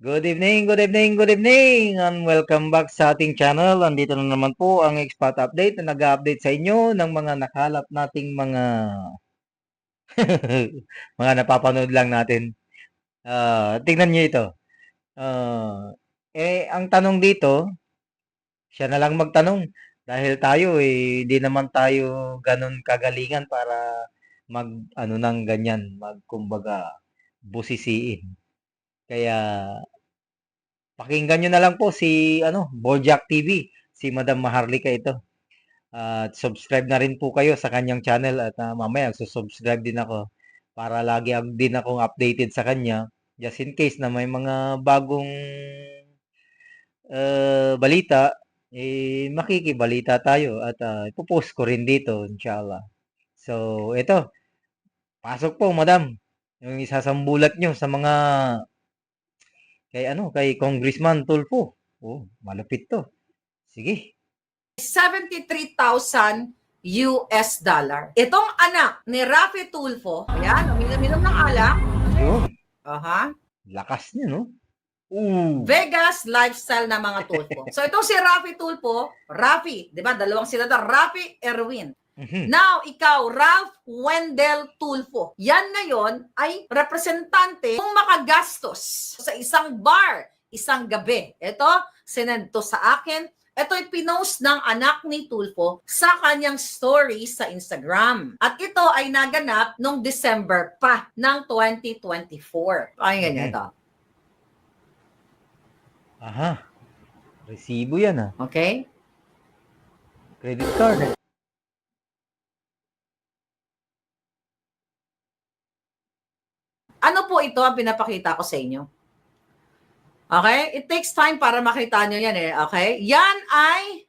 Good evening, good evening, good evening, and welcome back sa ating channel. Andito na naman po ang Expat Update na nag-update sa inyo ng mga nakalap nating mga mga napapanood lang natin. Ah, tingnan niyo ito. Ah, eh, ang tanong dito, siya na lang magtanong. Dahil tayo eh, di naman tayo ganun kagalingan para mag, ano nang ganyan, mag, kumbaga, busisiin. Kaya, pakinggan nyo na lang po si, ano, Bojack TV, si Madam Maharlika ito. At subscribe na rin po kayo sa kanyang channel. At ah, mamaya subscribe din ako para lagi din akong updated sa kanya. Just in case na may mga bagong uh, balita eh makikibalita tayo. At uh, ipopost ko rin dito inshallah. So ito pasok po madam. Yung isasambulat nyo sa mga kay ano kay Congressman Tulfo. Oh, malupit to. Sige. 73,000 US dollar. Itong anak ni Rafi Tulfo, ayan, uminom-inom ng alak. Yun. Aha. Lakas niya, no? Ooh. Vegas lifestyle na mga Tulfo. So itong si Rafi Tulfo, Rafi, di ba? Dalawang sila Rafi Erwin. Mhm. Now, ikaw, Ralph Wendell Tulfo. Yan ngayon ay representante kung makagastos sa isang bar, isang gabi. Ito, sinend to sa akin. Ito ay pinost ng anak ni Tulfo sa kanyang story sa Instagram. At ito ay naganap noong December pa ng 2024. Ay, ganyan Mhm. ito. Aha. Resibo yan, ah. Okay? Credit card. Ano po ito ang pinapakita ko sa inyo? Okay? It takes time para makita nyo yan eh. Okay? Yan ay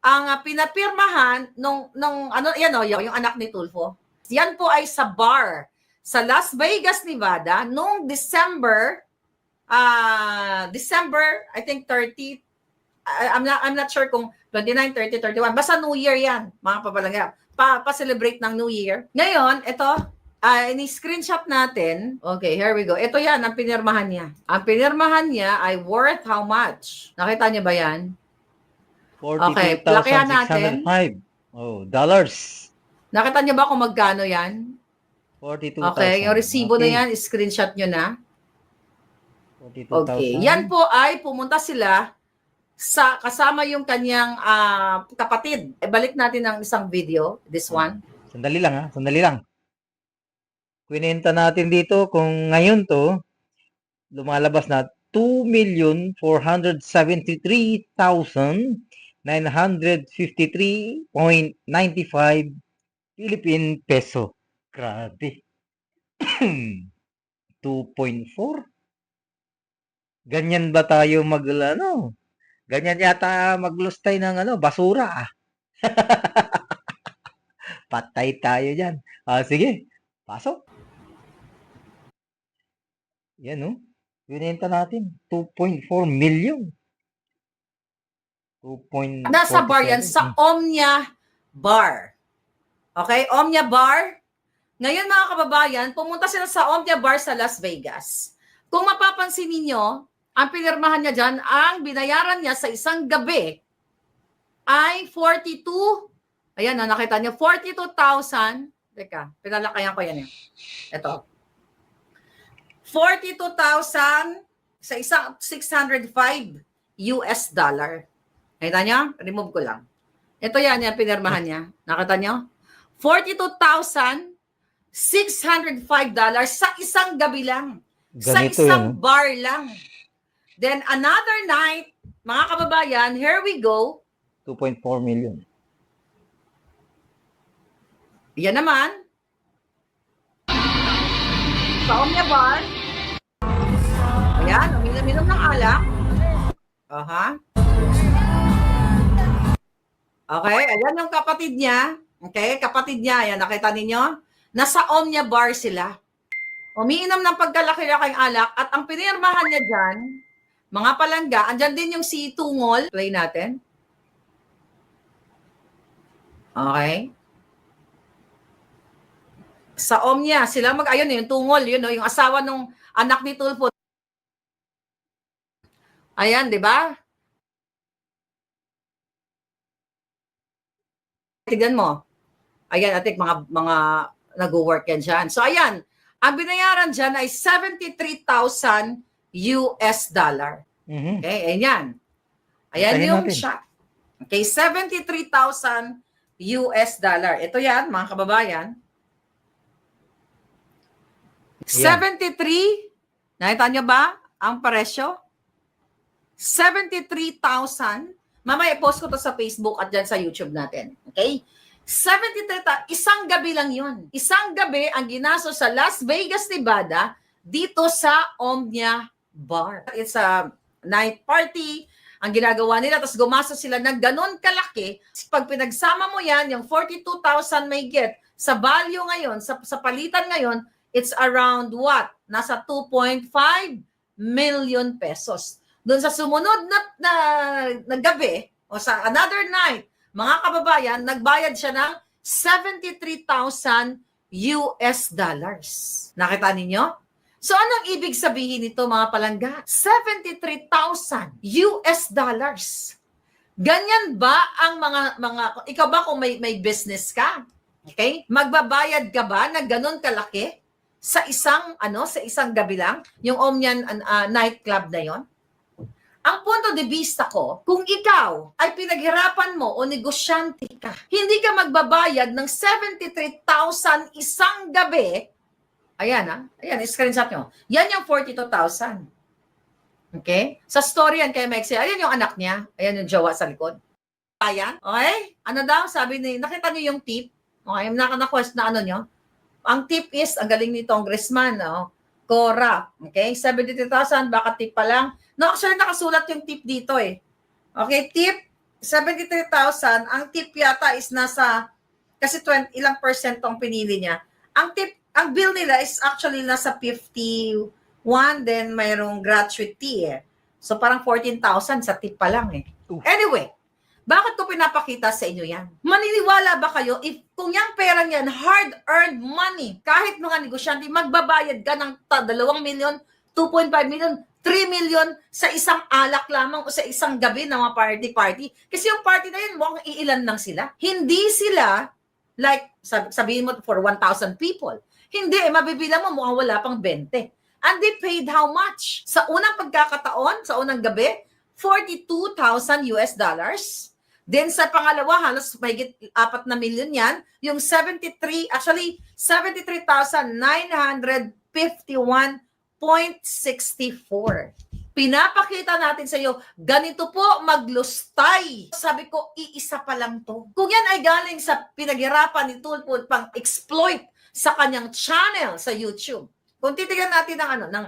ang uh, pinapirmahan nung, nung ano, yan o, yung anak ni Tulfo. Yan po ay sa bar sa Las Vegas, Nevada noong December ah December, I think 30 I- I'm not I'm not sure kung 29, 30, 31. Basta New Year 'yan, mga papalangga. Pa, pa-celebrate ng New Year. Ngayon, ito, ah ini-screenshot natin. Okay, here we go. Ito yan, ang pinirmahan niya. Ang pinirmahan niya ay worth how much? Nakita niyo ba yan? Okay, lakihan natin. 42,605. Oh, dollars. Nakita niyo ba kung magkano yan? 42,000. Okay, yung resibo Okay. na yan, screenshot niyo na. 42,000. Okay, yan po ay pumunta sila sa kasama yung kanyang ah, kapatid. E, balik natin ang isang video, this one. Sandali lang ha, sandali lang. Kwinenta natin dito kung ngayon to, lumalabas na 2,473,953.95 Philippine peso. Grabe. 2.4? Ganyan ba tayo mag, ano? Ganyan yata maglustay ng ano, basura ah. Patay tayo dyan. Ah, sige. Pasok. Yan, oh. Binenta natin. 2.4 million. 2.47. Nasa bar yan, sa Omnia Bar. Okay, Omnia Bar. Ngayon mga kababayan, pumunta sila sa Omnia Bar sa Las Vegas. Kung mapapansin ninyo, ang pinirmahan niya dyan, ang binayaran niya sa isang gabi ay 42, ayan na, nakita niyo, 42,000, teka, pinalakayan ko yan eh. Ito. 42,000 sa isang 605 US dollar. Nakita niyo? Remove ko lang. Ito yan, yan, pinirmahan niya. Nakita niyo? 42,605 dollars sa isang gabi lang. sa Ganito isang yan. oh. bar lang. Then another night, mga kababayan, here we go. 2.4 million. Yan naman. Sa Omnia Bar. Aha. Okay, ayan yung kapatid niya. Okay, kapatid niya, ayan, nakita ninyo? Nasa Omnia Bar sila. Umiinom ng pagkalaki-laking alak at ang pinirmahan niya dyan, mga palangga, andyan din yung si Tungol. Play natin. Okay. Sa Omnia, sila mag, ayun, yung Tungol, yun, yung asawa nung anak ni Tulfo, Ayan, di ba? Tignan mo. Ayan, atik mga mga nag-work yan dyan. So, ayan. Ang binayaran dyan ay 73,000 US dollar. Mhm. Okay, ayan. Ayan Basahin yung natin. shot. Okay, 73,000 US dollar. Ito yan, mga kababayan. 73, nakita niyo ba ang presyo? 73,000. Mamaya post ko to sa Facebook at dyan sa YouTube natin. Okay? 73,000. Isang gabi lang yun. Isang gabi ang ginaso sa Las Vegas, Nevada dito sa Omnia Bar. It's a night party. Ang ginagawa nila, tapos gumastos sila ng ganon kalaki. Pag pinagsama mo yan, yung 42,000 may get, sa value ngayon, sa, sa palitan ngayon, it's around what? Nasa 2.5 million pesos. Doon sa sumunod na, na, na gabi, o sa another night, mga kababayan, nagbayad siya ng 73,000 US dollars. Nakita ninyo? So anong ibig sabihin nito mga palangga? 73,000 US dollars. Ganyan ba ang mga mga ikaw ba kung may may business ka? Okay? Magbabayad ka ba ng ganun kalaki sa isang ano sa isang gabi lang yung Omnian uh, nightclub na yon? Ang punto de vista ko, kung ikaw ay pinaghirapan mo o negosyante ka, hindi ka magbabayad ng 73,000 isang gabi, ayan ha, ayan, screenshot nyo. Yan yung 42,000. Okay? Sa story yan kay Mike, ayan yung anak niya, ayan yung jowa sa likod. Ayan, okay? Ano daw, sabi ni, nakita niyo yung tip? Okay, naka-quest na ano nyo? Ang tip is, ang galing ni Congressman, no? Cora, okay? 73,000, baka tip pa lang. No, actually nakasulat yung tip dito eh. Okay, tip 73,000. Ang tip yata is nasa kasi 20 ilang percent tong pinili niya. Ang tip, ang bill nila is actually nasa 51 then mayroong gratuity eh. So parang 14,000 sa tip pa lang eh. Anyway, bakit ko pinapakita sa inyo yan? Maniniwala ba kayo if kung yung pera yan, hard-earned money, kahit mga negosyante, magbabayad ka ng 2 million, 2.5 million, 3 million sa isang alak lamang o sa isang gabi ng mga party-party. Kasi yung party na yun, mukhang iilan lang sila. Hindi sila, like, sab- sabihin mo for 1,000 people. Hindi, eh, mabibilang mo mukhang wala pang 20. And they paid how much? Sa unang pagkakataon, sa unang gabi, 42,000 US dollars. Then sa pangalawa, halos mahigit 4 na milyon yan. Yung 73, actually, 73,951.64. Pinapakita natin sa iyo, ganito po maglustay. Sabi ko, iisa pa lang to. Kung yan ay galing sa pinaghirapan ni Tulpo pang exploit sa kanyang channel sa YouTube. Kung titignan natin ng ano, ng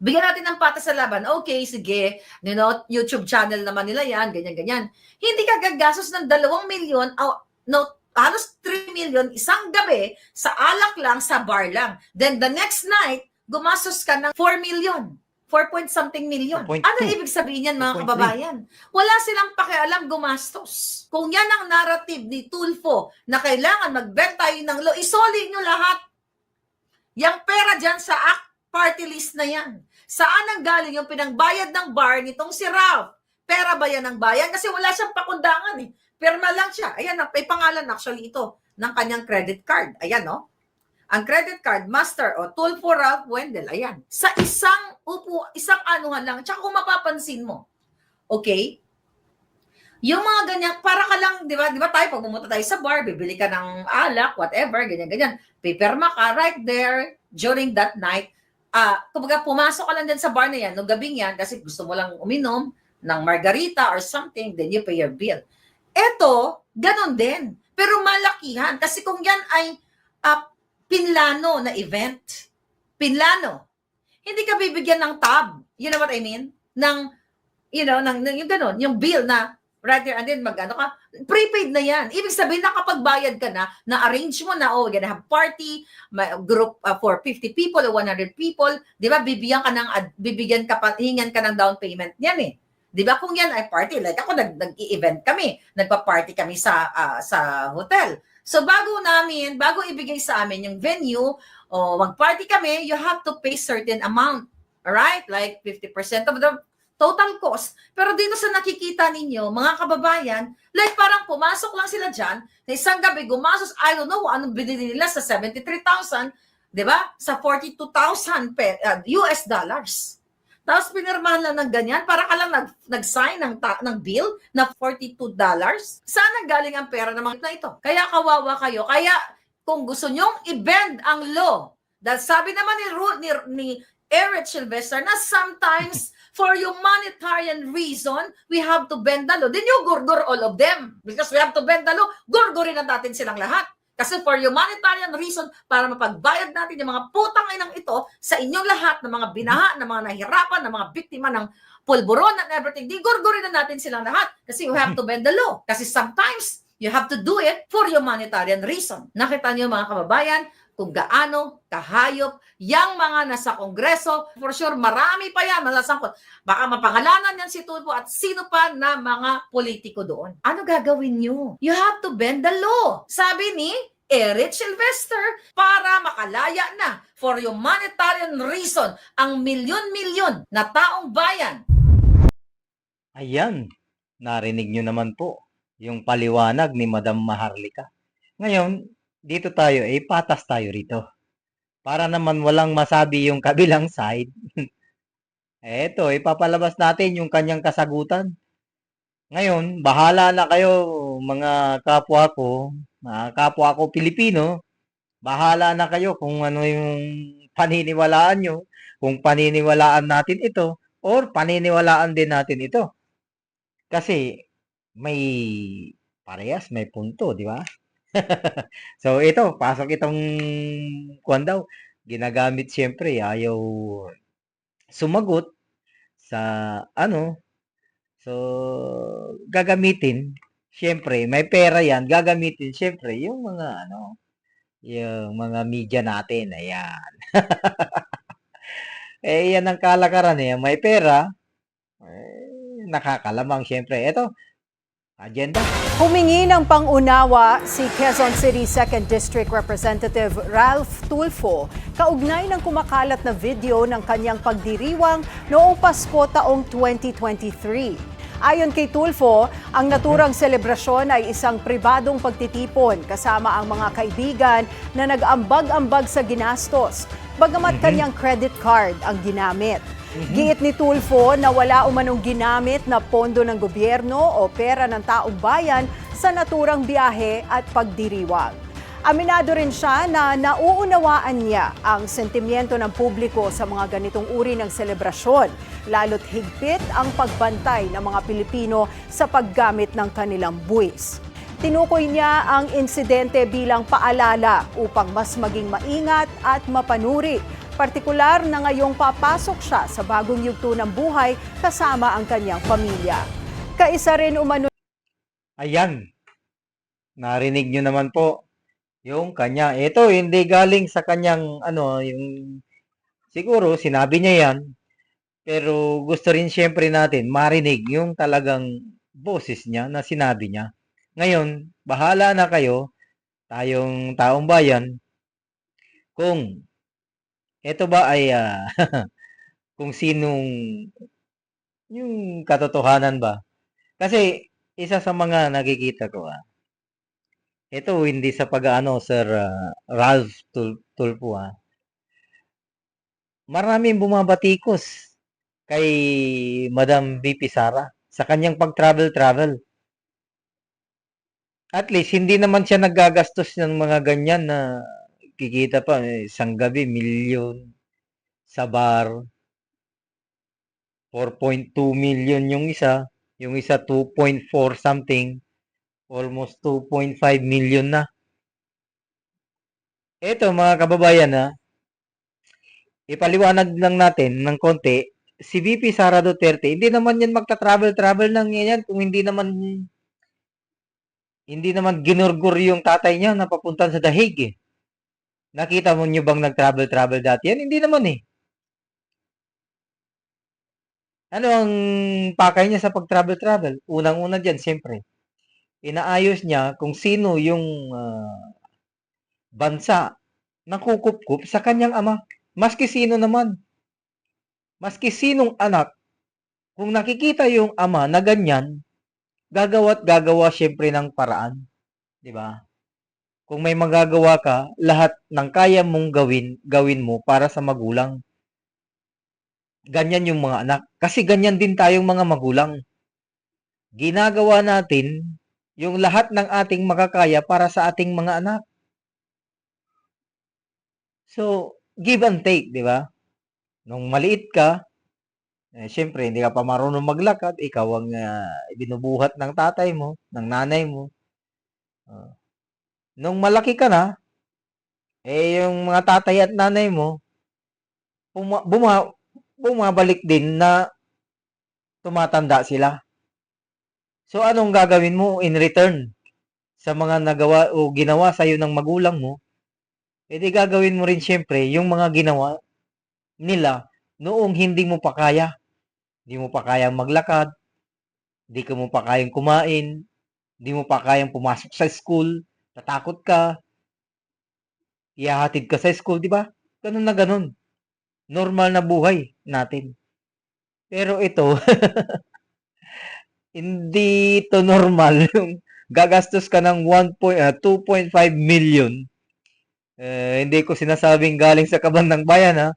bigyan natin ng patas sa laban. Okay, sige, you know, YouTube channel naman nila yan, ganyan-ganyan. Hindi ka gagastos ng 2 milyon, oh, no, halos 3 million isang gabi sa alak lang, sa bar lang. Then the next night, gumastos ka ng 4 million. 4 point something million. 4.2. Ano ibig sabihin yan mga 4.3? kababayan? Wala silang pakialam gumastos. Kung yan ang narrative ni Tulfo na kailangan magbenta tayo ng lo, isoli nyo lahat. Yang pera dyan sa act party list na yan. Saan ang galing yung pinangbayad ng bar nitong si Ralph? Pera ba yan ng bayan? Kasi wala siyang pakundangan eh. Perma lang siya. Ayan, may pangalan actually ito ng kanyang credit card. Ayan, no? Ang credit card, master o tool for Ralph Wendell. Ayan. Sa isang upo, isang anuhan lang. Tsaka kung mapapansin mo, okay, yung mga ganyan, para ka lang, di ba, di ba tayo, pag pumunta tayo sa bar, bibili ka ng alak, whatever, ganyan, ganyan. Pipirma ka right there during that night. Ah, kumbaga, pumasok ka lang dyan sa bar na yan, no gabing yan, kasi gusto mo lang uminom ng margarita or something, then you pay your bill. Eto, ganon din. Pero malakihan. Kasi kung yan ay ah, pinlano na event, pinlano, hindi ka bibigyan ng tab. You know what I mean? Ng, you know, ng, ng yung ganon, yung bill na right there and then mag-ano ka, prepaid na yan. Ibig sabihin, nakapagbayad ka na, na-arrange mo na, oh, we're gonna have party, group uh, for 50 people or 100 people, di ba, bibigyan ka ng, ad- bibigyan ka pa, hingan ka ng down payment yan eh. Di ba, kung yan ay party, like ako, nag, nag-event kami, nagpa-party kami sa, ah, sa hotel. So, bago namin, bago ibigay sa amin yung venue, o mag-party kami, you have to pay certain amount. Alright? Like 50% of the total cost. Pero dito sa nakikita ninyo, mga kababayan, like parang pumasok lang sila dyan, na isang gabi gumasos, I don't know, anong binili nila sa 73,000, di ba? Sa 42,000 pe- uh, US dollars. Tapos pinirmahan lang ng ganyan, para ka lang nag, nag-sign ng, ta- ng bill na 42 dollars. Saan galing ang pera ng mga na ito? Kaya kawawa kayo. Kaya kung gusto nyong i-bend ang law, dahil sabi naman ni, Ru- ni, ni Eric Sylvester na sometimes for humanitarian reason, we have to bend the law. Then you gurgur all of them. Because we have to bend the law, gurgurin na natin silang lahat. Kasi for humanitarian reason, para mapagbayad natin yung mga putang inang ito sa inyong lahat ng mga binaha, ng mga nahirapan, ng mga biktima ng pulburon and everything, di gurgurin na natin silang lahat. Kasi you have to bend the law. Kasi sometimes, you have to do it for humanitarian reason. Nakita niyo mga kababayan, kung gaano kahayop yang mga nasa kongreso. For sure, marami pa yan malasangkot. Baka mapangalanan yan si Tulfo at sino pa na mga politiko doon. Ano gagawin nyo? You have to bend the law. Sabi ni Eric Sylvester para makalaya na for humanitarian reason ang milyon-milyon na taong bayan. Ayan, narinig nyo naman po yung paliwanag ni Madam Maharlika. Ngayon, dito tayo, eh, patas tayo rito. Para naman walang masabi yung kabilang side. Eto, ipapalabas natin yung kanyang kasagutan. Ngayon, bahala na kayo mga kapwa ko, mga kapwa ko Pilipino. Bahala na kayo kung ano yung paniniwalaan nyo, kung paniniwalaan natin ito, or paniniwalaan din natin ito. Kasi may parehas, may punto, di ba? so ito, pasok itong kwan daw. Ginagamit siyempre, ayaw sumagot sa ano. So, gagamitin, siyempre, may pera yan, gagamitin siyempre yung mga ano, yung mga media natin, ayan. eh, yan ang kalakaran eh, may pera, eh, nakakalamang siyempre. Ito, agenda. Humingi ng pangunawa si Quezon City 2nd District Representative Ralph Tulfo kaugnay ng kumakalat na video ng kanyang pagdiriwang noong Pasko taong 2023. Ayon kay Tulfo, ang naturang selebrasyon ay isang pribadong pagtitipon kasama ang mga kaibigan na nag-ambag-ambag sa ginastos, bagamat kanyang credit card ang ginamit. Giit ni Tulfo na wala umanong ginamit na pondo ng gobyerno o pera ng taong bayan sa naturang biyahe at pagdiriwang. Aminado rin siya na nauunawaan niya ang sentimiento ng publiko sa mga ganitong uri ng selebrasyon, lalo't higpit ang pagbantay ng mga Pilipino sa paggamit ng kanilang buwis. Tinukoy niya ang insidente bilang paalala upang mas maging maingat at mapanuri, partikular na ngayong papasok siya sa bagong yugto ng buhay kasama ang kanyang pamilya. Kaisa rin umano Ayan. Narinig nyo naman po yung kanya. Ito, hindi galing sa kanyang, ano, yung, siguro, sinabi niya yan. Pero gusto rin siyempre natin marinig yung talagang boses niya na sinabi niya. Ngayon, bahala na kayo, tayong taong bayan, kung ito ba ay, ah, kung sinong, yung katotohanan ba? Kasi, isa sa mga nakikita ko, ah, ito hindi sa pag-ano, Sir ah, Ralph Tul Tulfo, ah. Maraming bumabatikos kay Madam VP Sara sa kanyang pag-travel-travel. At least, hindi naman siya naggagastos ng mga ganyan na kikita pa, eh, isang gabi, milyon sa bar. 4.2 million yung isa, yung isa 2.4 something, almost 2.5 million na. Ito mga kababayan ha, ipaliwanag lang natin ng konti, si VP Sara Duterte, hindi naman yan magta-travel-travel ng yan kung hindi naman hindi naman ginurgur yung tatay niya na papuntan sa dahig eh. Nakita mo nyo bang nag-travel-travel dati yan? Hindi naman eh. Ano ang pakay niya sa pag-travel-travel? Unang-una dyan, siyempre. Inaayos niya kung sino yung ah, bansa na kukup sa kanyang ama. Maski sino naman. Maski sinong anak kung nakikita yung ama na ganyan, gagawa't gagawa siyempre ng paraan. Di ba? Kung may magagawa ka, lahat ng kaya mong gawin, gawin mo para sa magulang. Ganyan yung mga anak. Kasi ganyan din tayong mga magulang. Ginagawa natin yung lahat ng ating makakaya para sa ating mga anak. So, give and take, di ba? Nung maliit ka, eh, syempre, hindi ka pa marunong maglakad, ikaw ang ah, binubuhat ng tatay mo, ng nanay mo. Ah. Nung malaki ka na, eh, yung mga tatay at nanay mo, puma, buma, bumabalik din na tumatanda sila. So, anong gagawin mo in return sa mga nagawa o ginawa sa'yo ng magulang mo? E di gagawin mo rin syempre yung mga ginawa nila noong hindi mo pa kaya. Hindi mo pa kayang maglakad, hindi ka mo pa kayang kumain, hindi mo pa kayang pumasok sa school, tatakot ka, ihahatid ka sa school, di ba? Ganun na ganun. Normal na buhay natin. Pero ito, hindi to normal. Yung gagastos ka ng 1 point, ah, 2.5 million. Eh, hindi ko sinasabing galing sa kabandang bayan ha.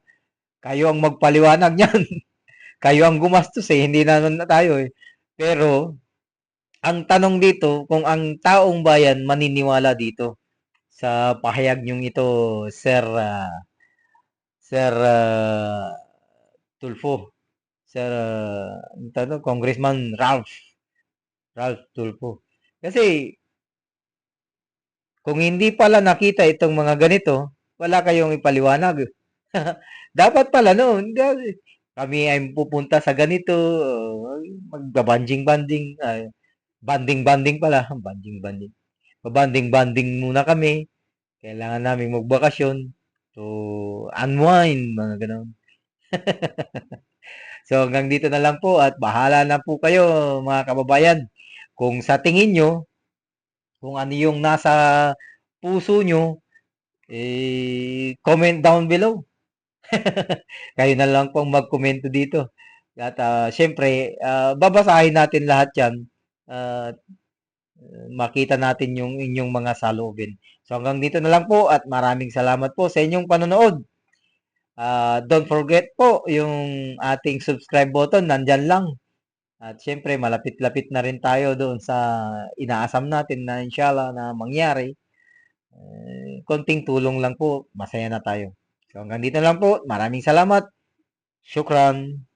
Kayo ang magpaliwanag niyan. Kayo ang gumastos eh, hindi na tayo eh. Pero, ang tanong dito, kung ang taong bayan maniniwala dito sa pahayag niyong ito, Sir, ah, Sir ah, Tulfo, Sir, tawag doon? Congressman Ralph, Ralph Tulfo. Kasi, kung hindi pala nakita itong mga ganito, wala kayong ipaliwanag. Dapat pala noon, kami ay pupunta sa ganito, uh, magbabanding-banding, ay, banding-banding pala, banding-banding. Babanding-banding muna kami. Kailangan namin magbakasyon. So, unwind, mga ganon. so, hanggang dito na lang po at bahala na po kayo, mga kababayan. Kung sa tingin nyo, kung ano yung nasa puso nyo, eh, comment down below. Kayo na lang pong mag-komento dito. At ah, syempre, ah, babasahin natin lahat yan. At makita natin yung inyong mga saloobin. So hanggang dito na lang po at maraming salamat po sa inyong panonood. Ah, don't forget po yung ating subscribe button, nandyan lang. At syempre, malapit-lapit na rin tayo doon sa inaasam natin na inshallah na mangyari. Eh, konting tulong lang po, masaya na tayo. So hanggang dito lang po. Maraming salamat. Shukran.